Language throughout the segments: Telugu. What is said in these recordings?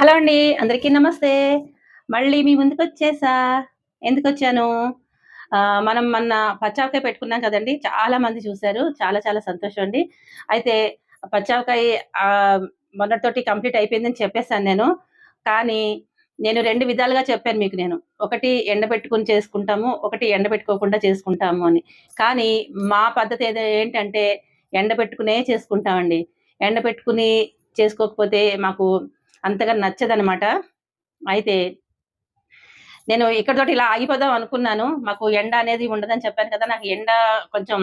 హలో అండి అందరికీ నమస్తే. మళ్ళీ మీ ముందుకు వచ్చేసా? ఎందుకు వచ్చాను? ఆ, మనం మొన్న పచ్చావకాయ పెట్టుకున్నాం కదండి చాలా మంది చూశారు చాలా చాలా సంతోషం అండి. అయితే పచ్చావకాయ మొన్నటితోటి కంప్లీట్ అయిపోయిందని చెప్పేశాను నేను. కానీ నేను రెండు విధాలుగా చెప్పాను మీకు నేను. ఒకటి ఎండబెట్టుకుని చేసుకుంటాము ఒకటి ఎండబెట్టుకోకుండా చేసుకుంటాము అని. కానీ మా పద్ధతి ఏదో ఏంటంటే ఎండబెట్టుకునే చేసుకుంటామండి. ఎండబెట్టుకుని చేసుకోకపోతే మాకు అంతగా నచ్చదనమాట అయితే నేను ఇక్కడతోటి ఇలా ఆగిపోదాం అనుకున్నాను. మాకు ఎండ అనేది ఉండదని చెప్పాను కదా నాకు ఎండ కొంచెం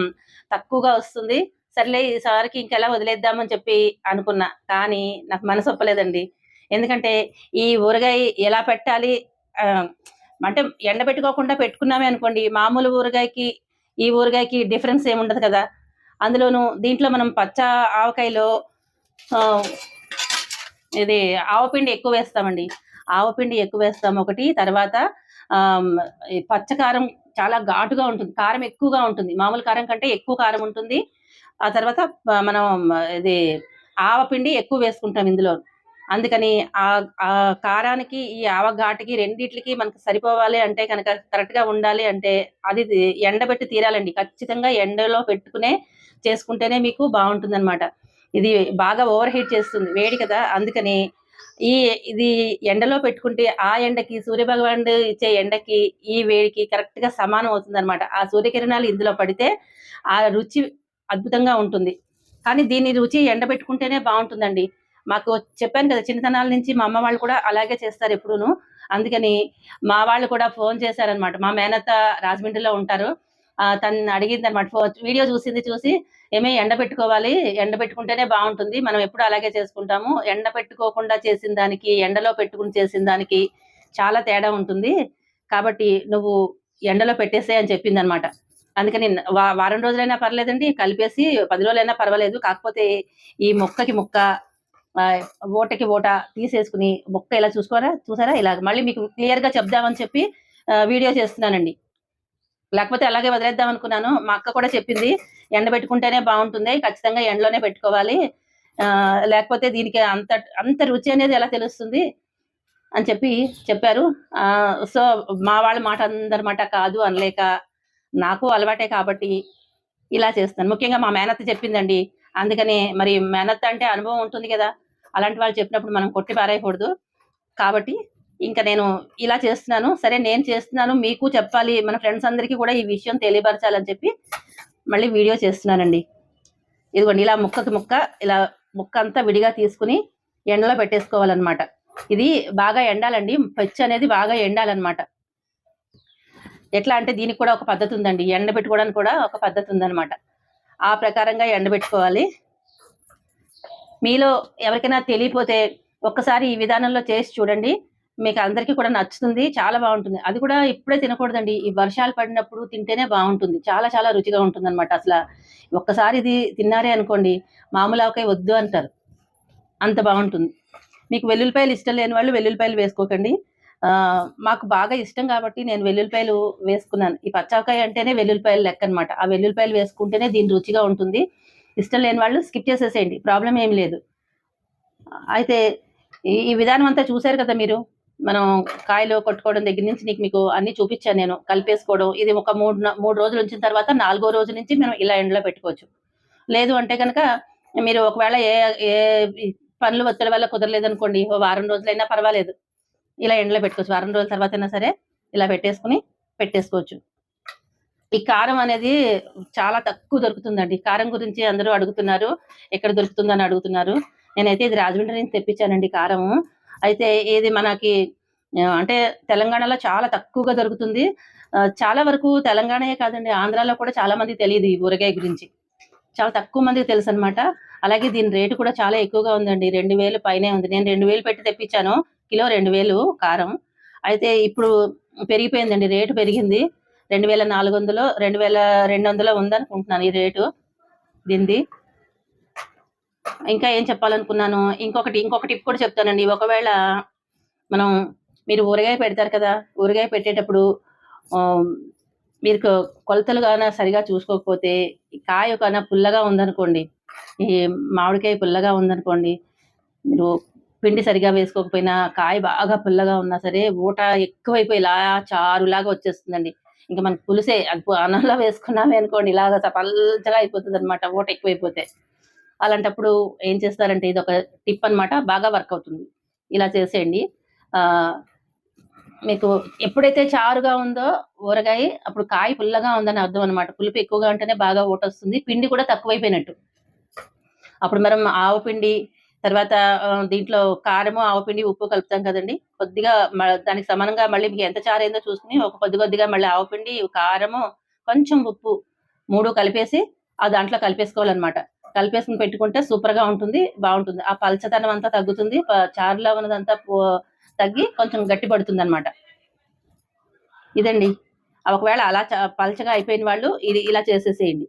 తక్కువగా వస్తుంది. సర్లే ఈసారికి ఇంకెలా వదిలేద్దామని చెప్పి అనుకున్నా. కానీ నాకు మనసు ఒప్పలేదండి. ఎందుకంటే ఈ ఊరగాయ ఎలా పెట్టాలి? ఆ, అంటే ఎండ పెట్టుకోకుండా పెట్టుకున్నామే అనుకోండి. మామూలు ఊరగాయకి ఈ ఊరగాయకి డిఫరెన్స్ ఏముండదు కదా. అందులోను దీంట్లో మనం పచ్చ ఆవకాయలో ఆ, ఇది ఆవపిండి ఎక్కువ వేస్తామండి. ఆవపిండి ఎక్కువ వేస్తాం ఒకటి తర్వాత పచ్చకారం చాలా ఘాటుగా ఉంటుంది. కారం ఎక్కువగా ఉంటుంది. మామూలు కారం కంటే ఎక్కువ కారం ఉంటుంది. ఆ తర్వాత మనం ఇది ఆవపిండి ఎక్కువ వేసుకుంటాం ఇందులో. అందుకని ఆ కారానికి ఈ ఆవ ఘాటుకి రెండిట్లకి మనకు సరిపోవాలి అంటే కనుక కరెక్ట్గా ఉండాలి అంటే అది ఎండబెట్టి తీరాలండి. ఖచ్చితంగా ఎండలో పెట్టుకునే చేసుకుంటేనే మీకు బాగుంటుంది ఇది బాగా ఓవర్ హీట్ చేస్తుంది వేడి కదా అందుకని ఈ ఇది ఎండలో పెట్టుకుంటే ఆ ఎండకి సూర్యభగవానుడు ఇచ్చే ఎండకి ఈ వేడికి కరెక్ట్గా సమానం అవుతుంది అనమాట ఆ సూర్యకిరణాలు ఇందులో పడితే ఆ రుచి అద్భుతంగా ఉంటుంది. కానీ దీని రుచి ఎండ పెట్టుకుంటేనే బాగుంటుందండి. మాకు చెప్పాను కదా చిన్నతనాల నుంచి మా అమ్మ వాళ్ళు కూడా అలాగే చేస్తారు ఎప్పుడూను. అందుకని మా వాళ్ళు కూడా ఫోన్ చేశారనమాట మా మేనత్త రాజమండ్రిలో ఉంటారు. తను అడిగింది అనమాట వీడియో చూసింది చూసి ఏమే ఎండ పెట్టుకోవాలి. ఎండ పెట్టుకుంటేనే బాగుంటుంది. మనం ఎప్పుడు అలాగే చేసుకుంటాము. ఎండ పెట్టుకోకుండా చేసిన దానికి ఎండలో పెట్టుకుని చేసిన దానికి చాలా తేడా ఉంటుంది. కాబట్టి నువ్వు ఎండలో పెట్టేసే అని చెప్పింది అనమాట అందుకని వా- వారం రోజులైనా పర్లేదండి. కలిపేసి పది రోజులైనా పర్వాలేదు. కాకపోతే ఈ మొక్కకి మొక్క ఓటకి ఓట తీసేసుకుని మొక్క ఇలా చూసుకోరా చూసారా? ఇలా మళ్ళీ మీకు క్లియర్గా చెప్దామని చెప్పి వీడియో చేస్తున్నానండి. లేకపోతే అలాగే వదిలేద్దాం అనుకున్నాను. మా అక్క కూడా చెప్పింది ఎండ పెట్టుకుంటేనే బాగుంటుంది ఖచ్చితంగా ఎండలోనే పెట్టుకోవాలి. ఆ, లేకపోతే దీనికి అంత అంత రుచి అనేది ఎలా తెలుస్తుంది అని చెప్పి చెప్పారు. ఆ, సో మా వాళ్ళ మాట అందరమాట కాదు అనలేక నాకు అలవాటే కాబట్టి ఇలా చేస్తాను ముఖ్యంగా మా మేనత్త చెప్పిందండి అందుకని మరి మేనత్త అంటే అనుభవం ఉంటుంది కదా అలాంటి వాళ్ళు చెప్పినప్పుడు మనం కొట్టి పారేయకూడదు. కాబట్టి ఇంకా నేను ఇలా చేస్తున్నాను. సరే నేను చేస్తున్నాను. మీకు చెప్పాలి. మన ఫ్రెండ్స్ అందరికీ కూడా ఈ విషయం తెలియపరచాలని చెప్పి మళ్ళీ వీడియో చేస్తున్నానండి. ఇదిగోండి ఇలా ముక్కకి ముక్క ఇలా ముక్క అంతా విడిగా తీసుకుని ఎండలో పెట్టేసుకోవాలన్నమాట. ఇది బాగా ఎండాలండి. పచ్చి అనేది బాగా ఎండాలన్నమాట. ఎట్లా అంటే దీనికి కూడా ఒక పద్ధతి ఉందండి. ఎండ పెట్టుకోవడానికి కూడా ఒక పద్ధతి ఉందన్నమాట. ఆ ప్రకారంగా ఎండబెట్టుకోవాలి మీలో ఎవరికైనా తెలియపోతే ఒక్కసారి ఈ విధానంలో చేసి చూడండి. మీకు అందరికీ కూడా నచ్చుతుంది చాలా బాగుంటుంది. అది కూడా ఇప్పుడే తినకూడదండి. ఈ వర్షాలు పడినప్పుడు తింటేనే బాగుంటుంది. చాలా చాలా రుచిగా ఉంటుంది అనమాట అసలు. ఒక్కసారి ఇది తిన్నారే అనుకోండి మామూలు ఆవకాయ వద్దు అంటారు. అంత బాగుంటుంది. మీకు వెల్లుల్లిపాయలు ఇష్టం లేని వాళ్ళు వెల్లుల్లిపాయలు వేసుకోకండి. మాకు బాగా ఇష్టం కాబట్టి నేను వెల్లుల్లిపాయలు వేసుకున్నాను. ఈ పచ్చాకాయ అంటేనే వెల్లుల్లిపాయలు లెక్క అనమాట ఆ వెల్లుల్లిపాయలు వేసుకుంటేనే దీని రుచిగా ఉంటుంది. ఇష్టం లేని వాళ్ళు స్కిప్ చేసేసేయండి. ప్రాబ్లం ఏం లేదు. అయితే ఈ ఈ విధానం అంతా చూశారు కదా మీరు? మనం కాయలు కొట్టుకోవడం దగ్గర నుంచి నీకు మీకు అన్ని చూపించాను నేను. కలిపేసుకోవడం ఇది ఒక మూడు మూడు రోజులు ఉంచిన తర్వాత నాలుగో రోజు నుంచి మనం ఇలా ఎండలో పెట్టుకోవచ్చు. లేదు అంటే కనుక మీరు ఒకవేళ ఏ ఏ పనులు ఒత్తిడి వల్ల కుదరలేదు అనుకోండి ఓ వారం రోజులైనా పర్వాలేదు. ఇలా ఎండలో పెట్టుకోవచ్చు. వారం రోజుల తర్వాత అయినా సరే ఇలా పెట్టేసుకుని పెట్టేసుకోవచ్చు. ఈ కారం అనేది చాలా తక్కువ దొరుకుతుందండి. కారం గురించి అందరూ అడుగుతున్నారు. ఎక్కడ దొరుకుతుందని అడుగుతున్నారు. నేనైతే ఇది రాజమండ్రి నుంచి తెప్పించానండి కారము. అయితే ఇది మనకి అంటే తెలంగాణలో చాలా తక్కువగా దొరుకుతుంది. చాలా వరకు తెలంగాణయే కాదండి ఆంధ్రాలో కూడా చాలా మంది తెలియదు ఈ ఊరగాయ గురించి. చాలా తక్కువ మందికి తెలుసు అనమాట అలాగే దీని రేటు కూడా చాలా ఎక్కువగా ఉందండి రెండు వేలు పైనే ఉంది. నేను రెండు వేలు పెట్టి తెప్పించాను కిలో రెండు వేలు కారం. అయితే ఇప్పుడు పెరిగిపోయిందండి రేటు పెరిగింది. రెండు వేల నాలుగు వందలు రెండు వేల రెండు వందలు ఉందనుకుంటున్నాను ఈ రేటు దీనిది. ఇంకా ఏం చెప్పాలనుకున్నాను? ఇంకొకటి ఇంకొకటి టిప్ కూడా చెప్తానండి. ఒకవేళ మనం మీరు ఊరగాయ పెడతారు కదా ఊరగాయ పెట్టేటప్పుడు మీరు కొలతలు కానీ సరిగా చూసుకోకపోతే కాయ కన్నా పుల్లగా ఉందనుకోండి ఈ మామిడికాయ పుల్లగా ఉందనుకోండి మీరు పిండి సరిగా వేసుకోకపోయినా కాయ బాగా పుల్లగా ఉన్నా సరే ఊట ఎక్కువైపోయి ఇలా చారులాగా వచ్చేస్తుందండి. ఇంకా మనకు పులుసే అన్నంలో వేసుకున్నామే అనుకోండి ఇలాగ పల్చగా అయిపోతుంది అనమాట ఊట ఎక్కువైపోతే. అలాంటప్పుడు ఏం చేస్తారంటే ఇది ఒక టిప్ అన్నమాట బాగా వర్క్ అవుతుంది. ఇలా చేసేయండి. మీకు ఎప్పుడైతే చారుగా ఉందో ఊరగాయ అప్పుడు కాయ పుల్లగా ఉందని అర్థం అనమాట పులుపు ఎక్కువగా ఉంటేనే బాగా ఓటొస్తుంది పిండి కూడా తక్కువైపోయినట్టు. అప్పుడు మనం ఆవు పిండి తర్వాత దీంట్లో కారము ఆవపిండి ఉప్పు కలుపుతాం కదండి. కొద్దిగా దానికి సమానంగా మళ్ళీ మీకు ఎంత చారైందో చూసుకుని ఒక కొద్ది కొద్దిగా మళ్ళీ ఆవపిండి కారము కొంచెం ఉప్పు మూడు కలిపేసి ఆ దాంట్లో కలిపేసుకోవాలన్నమాట. కలిపేసుకుని పెట్టుకుంటే సూపర్గా ఉంటుంది బాగుంటుంది. ఆ పల్చదనం అంతా తగ్గుతుంది. చారులో ఉన్నదంతా తగ్గి కొంచెం గట్టి పడుతుంది అనమాట ఇదండి. ఒకవేళ అలా పలచగా అయిపోయిన వాళ్ళు ఇది ఇలా చేసేసేయండి.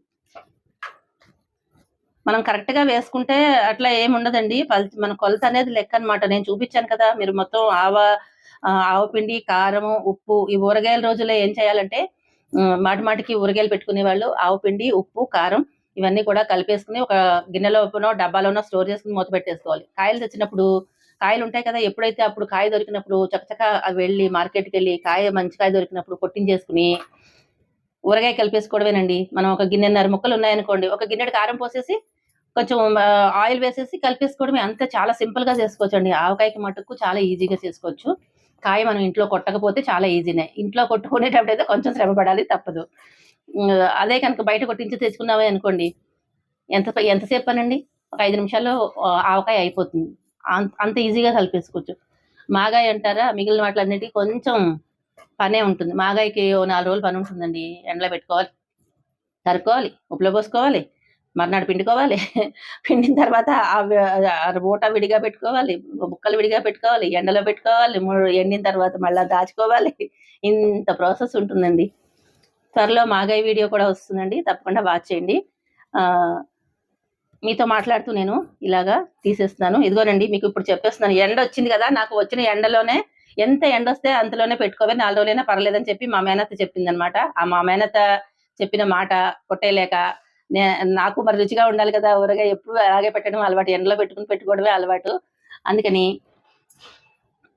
మనం కరెక్ట్గా వేసుకుంటే అట్లా ఏముండదండి మన కొలత అనేది లెక్క అన్నమాట నేను చూపించాను కదా మీరు మొత్తం ఆవ ఆవపిండి కారము ఉప్పు ఈ ఊరగాయల రోజుల్లో ఏం చేయాలంటే మాటి మాటికి ఊరగాయలు పెట్టుకునే వాళ్ళు ఆవపిండి ఉప్పు కారం ఇవన్నీ కూడా కలిపేసుకుని ఒక గిన్నెలోనో డబ్బాలోనో స్టోర్ చేసుకుని మూత పెట్టేసుకోవాలి. కాయలు తెచ్చినప్పుడు కాయలు ఉంటాయి కదా ఎప్పుడైతే అప్పుడు కాయ దొరికినప్పుడు చక్కచక్క అవి వెళ్ళి మార్కెట్కి వెళ్ళి కాయ మంచి కాయ దొరికినప్పుడు కొట్టించేసుకుని ఊరగాయ కలిపేసుకోవడమేనండి. మనం ఒక గిన్నెన్నర ముక్కలు ఉన్నాయనుకోండి ఒక గిన్నెడు కారం పోసేసి కొంచెం ఆయిల్ వేసేసి కలిపేసుకోవడమే. అంత చాలా సింపుల్గా చేసుకోవచ్చు అండి ఆవకాయకి మటుకు చాలా ఈజీగా చేసుకోవచ్చు. కాయ మనం ఇంట్లో కొట్టకపోతే చాలా ఈజీనే. ఇంట్లో కొట్టుకునేటప్పుడు అయితే కొంచెం శ్రమ పడాలి తప్పదు. అదే కనుక బయట కొట్టించి తెచ్చుకున్నామే అనుకోండి ఎంత ఎంతసేపు పనండి? ఒక ఐదు నిమిషాల్లో ఆవకాయ అయిపోతుంది. అంత అంత ఈజీగా కలిపేసుకోవచ్చు. మాగాయ అంటారా? మిగిలిన వాటిలన్నిటికీ కొంచెం పనే ఉంటుంది. మాగాయకి ఓ నాలుగు రోజులు పని ఉంటుందండి. ఎండలో పెట్టుకోవాలి. తరుక్కోవాలి. ఉప్పులో పోసుకోవాలి. మర్నాడు పిండుకోవాలి. పిండిన తర్వాత ఆ బూట విడిగా పెట్టుకోవాలి. ముక్కలు విడిగా పెట్టుకోవాలి. ఎండలో పెట్టుకోవాలి. ఎండిన తర్వాత మళ్ళీ దాచుకోవాలి. ఇంత ప్రాసెస్ ఉంటుందండి. త్వరలో మాగాయ వీడియో కూడా వస్తుందండి. తప్పకుండా వాచ్ చేయండి. మీతో మాట్లాడుతూ నేను ఇలాగా తీసేస్తున్నాను. ఇదిగోనండి మీకు ఇప్పుడు చెప్పేస్తున్నాను. ఎండ వచ్చింది కదా నాకు వచ్చిన ఎండలోనే ఎంత ఎండ వస్తే అంతలోనే పెట్టుకోవాలి నాలుగు రోజులైనా పర్లేదని చెప్పి మా మేనత్త చెప్పింది అనమాట ఆ మా మేనత్త చెప్పిన మాట కొట్టేయలేక నే- నాకు మరి రుచిగా ఉండాలి కదా ఊరగా ఎప్పుడు అలాగే పెట్టడం అలవాటు ఎండలో పెట్టుకుని పెట్టుకోవడమే అలవాటు. అందుకని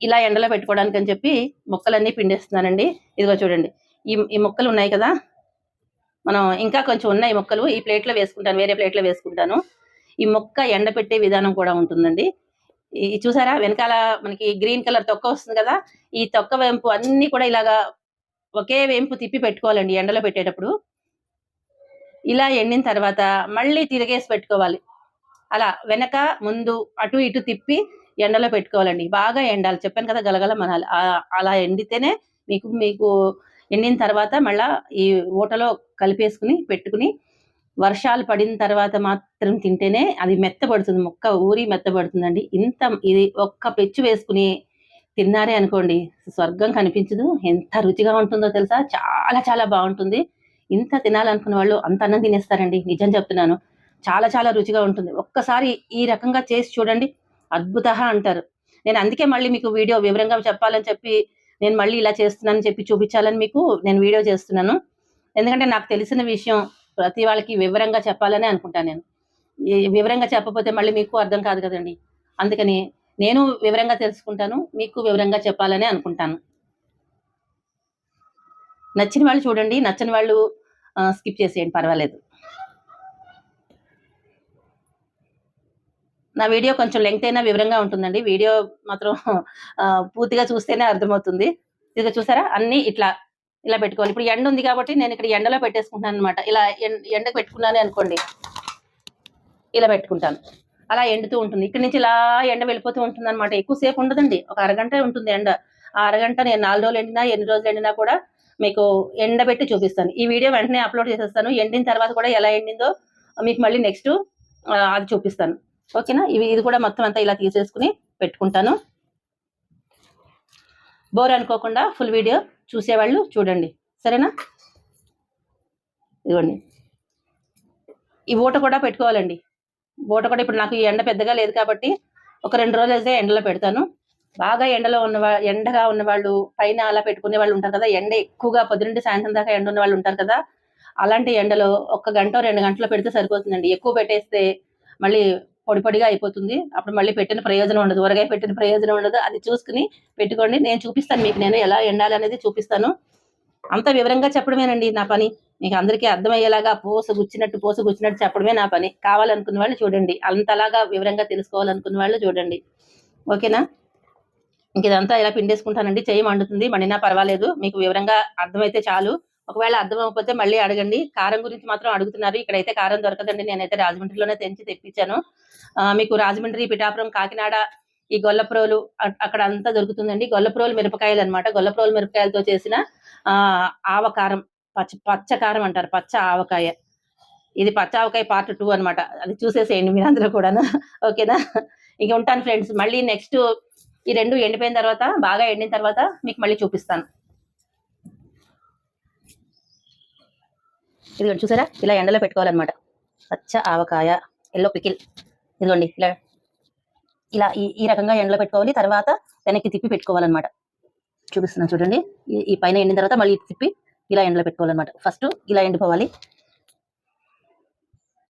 ఇలా ఎండలో పెట్టుకోవడానికి అని చెప్పి మొక్కలన్నీ పిండేస్తున్నానండి. ఇదిగో చూడండి ఈ ఈ మొక్కలు ఉన్నాయి కదా మనం ఇంకా కొంచెం ఉన్నాయి మొక్కలు ఈ ప్లేట్లో వేసుకుంటాను వేరే ప్లేట్లో వేసుకుంటాను. ఈ మొక్క ఎండబెట్టే విధానం కూడా ఉంటుందండి. ఈ చూసారా వెనకాల మనకి గ్రీన్ కలర్ తొక్క వస్తుంది కదా ఈ తొక్క వేంపు అన్ని కూడా ఇలాగా ఒకే వేంపు తిప్పి పెట్టుకోవాలండి ఎండలో పెట్టేటప్పుడు. ఇలా ఎండిన తర్వాత మళ్ళీ తిరిగేసి పెట్టుకోవాలి. అలా వెనక ముందు అటు ఇటు తిప్పి ఎండలో పెట్టుకోవాలండి. బాగా ఎండాలి. చెప్పాను కదా గలగల మనాలి. అలా ఎండితేనే మీకు మీకు ఎండిన తర్వాత మళ్ళా ఈ ఊటలో కలిపేసుకుని పెట్టుకుని వర్షాలు పడిన తర్వాత మాత్రం తింటేనే అది మెత్తబడుతుంది. ముక్క ఊరి మెత్తబడుతుందండి. ఇంత ఇది ఒక్క పెచ్చు వేసుకుని తిన్నారే అనుకోండి స్వర్గం కనిపించదు. ఎంత రుచిగా ఉంటుందో తెలుసా? చాలా చాలా బాగుంటుంది. ఇంత తినాలనుకున్న వాళ్ళు అంత అన్నం తినేస్తారండి. నిజం చెప్తున్నాను. చాలా చాలా రుచిగా ఉంటుంది. ఒక్కసారి ఈ రకంగా చేసి చూడండి. అద్భుత అంటారు. నేను అందుకే మళ్ళీ మీకు వీడియో వివరంగా చెప్పాలని చెప్పి నేను మళ్ళీ ఇలా చేస్తున్నానని చెప్పి చూపించాలని మీకు నేను వీడియో చేస్తున్నాను. ఎందుకంటే నాకు తెలిసిన విషయం ప్రతి వాళ్ళకి వివరంగా చెప్పాలని అనుకుంటాను నేను. ఈ వివరంగా చెప్పకపోతే మళ్ళీ మీకు అర్థం కాదు కదండి. అందుకని నేను వివరంగా తెలుసుకుంటాను మీకు వివరంగా చెప్పాలని అనుకుంటాను. నచ్చిన వాళ్ళు చూడండి నచ్చని వాళ్ళు స్కిప్ చేసేయండి పర్వాలేదు. నా వీడియో కొంచెం లెంగ్త్ అయినా వివరంగా ఉంటుందండి. వీడియో మాత్రం పూర్తిగా చూస్తేనే అర్థమవుతుంది. ఇదిగో చూసారా? అన్ని ఇట్లా ఇలా పెట్టుకోవాలి ఇప్పుడు ఎండ ఉంది కాబట్టి నేను ఇక్కడ ఎండలో పెట్టేసుకుంటాను అనమాట ఇలా ఎండ ఎండకు పెట్టుకున్నాను అనుకోండి. ఇలా పెట్టుకుంటాను. అలా ఎండుతూ ఉంటుంది. ఇక్కడ నుంచి ఇలా ఎండ వెళ్ళిపోతూ ఉంటుంది అనమాట ఎక్కువసేపు ఉండదండి. ఒక అరగంట ఉంటుంది ఎండ. ఆ అరగంట నేను నాలుగు రోజులు ఎండినా ఎన్ని రోజులు ఎండినా కూడా మీకు ఎండబెట్టి చూపిస్తాను. ఈ వీడియో వెంటనే అప్లోడ్ చేసేస్తాను. ఎండిన తర్వాత కూడా ఎలా ఎండిందో మీకు మళ్ళీ నెక్స్ట్ అది చూపిస్తాను. ఓకేనా? ఇవి ఇది కూడా మొత్తం అంతా ఇలా తీసేసుకుని పెట్టుకుంటాను. బోర్ అనుకోకుండా ఫుల్ వీడియో చూసేవాళ్ళు చూడండి. సరేనా? ఇదిగోండి. ఈ ఊట కూడా పెట్టుకోవాలండి. ఊట కూడా ఇప్పుడు నాకు ఈ ఎండ పెద్దగా లేదు కాబట్టి ఒక రెండు రోజులు అయితే ఎండలో పెడతాను. బాగా ఎండలో ఉన్న ఎండగా ఉన్న వాళ్ళు పైన అలా పెట్టుకునే వాళ్ళు ఉంటారు కదా ఎండ ఎక్కువగా పొద్దునుండి సాయంత్రం దాకా ఎండ ఉన్న వాళ్ళు ఉంటారు కదా అలాంటి ఎండలో ఒక గంట రెండు గంటలు పెడితే సరిపోతుందండి. ఎక్కువ పెట్టేస్తే మళ్ళీ పొడి పొడిగా అయిపోతుంది. అప్పుడు మళ్ళీ పెట్టిన ప్రయోజనం ఉండదు. ఊరగాయ పెట్టిన ప్రయోజనం ఉండదు. అది చూసుకుని పెట్టుకోండి. నేను చూపిస్తాను మీకు. నేను ఎలా ఎండాలి అనేది చూపిస్తాను. అంత వివరంగా చెప్పడమేనండి నా పని. మీకు అందరికీ అర్థమయ్యేలాగా పోస గుచ్చినట్టు పోస గుచ్చినట్టు చెప్పడమే నా పని. కావాలనుకున్న వాళ్ళు చూడండి. అంతలాగా వివరంగా తెలుసుకోవాలనుకున్న వాళ్ళు చూడండి. ఓకేనా? ఇంక ఇదంతా ఇలా పిండేసుకుంటానండి. చేయి మండుతుంది. మండినా పర్వాలేదు. మీకు వివరంగా అర్థమైతే చాలు. ఒకవేళ అర్థం అవ్వకపోతే మళ్ళీ అడగండి. కారం గురించి మాత్రం అడుగుతున్నారు. ఇక్కడైతే కారం దొరకదండి. నేనైతే రాజమండ్రిలోనే తెంచి తెప్పించాను. ఆ, మీకు రాజమండ్రి పిఠాపురం కాకినాడ ఈ గొల్లప్రోలు అక్కడ అంతా దొరుకుతుందండి. గొల్లప్రోలు మిరపకాయలు అన్నమాట. గొల్లప్రోలు మిరపకాయలతో చేసిన ఆ ఆవకారం పచ్చ పచ్చ కారం అంటారు. పచ్చ ఆవకాయ. ఇది పచ్చ ఆవకాయ పార్ట్ టూ అన్నమాట. అది చూసేసేయండి మీరు అందరూ కూడాను. ఓకేనా? ఇంక ఉంటాను ఫ్రెండ్స్. మళ్ళీ నెక్స్ట్ ఈ రెండు ఎండిపోయిన తర్వాత బాగా ఎండిన తర్వాత మీకు మళ్ళీ చూపిస్తాను. ఇదిగోండి చూసారా? ఇలా ఎండలో పెట్టుకోవాలన్నమాట. పచ్చ ఆవకాయ ఎల్లో పికిల్. ఇదిగోండి ఇలా ఇలా ఈ ఈ రకంగా ఎండలో పెట్టుకోవాలి. తర్వాత వెనక్కి తిప్పి పెట్టుకోవాలన్నమాట. చూపిస్తున్నాను చూడండి. ఈ- పైన ఎండిన తర్వాత మళ్ళీ తిప్పి ఇలా ఎండలో పెట్టుకోవాలన్నమాట. ఫస్ట్ ఇలా ఎండిపోవాలి.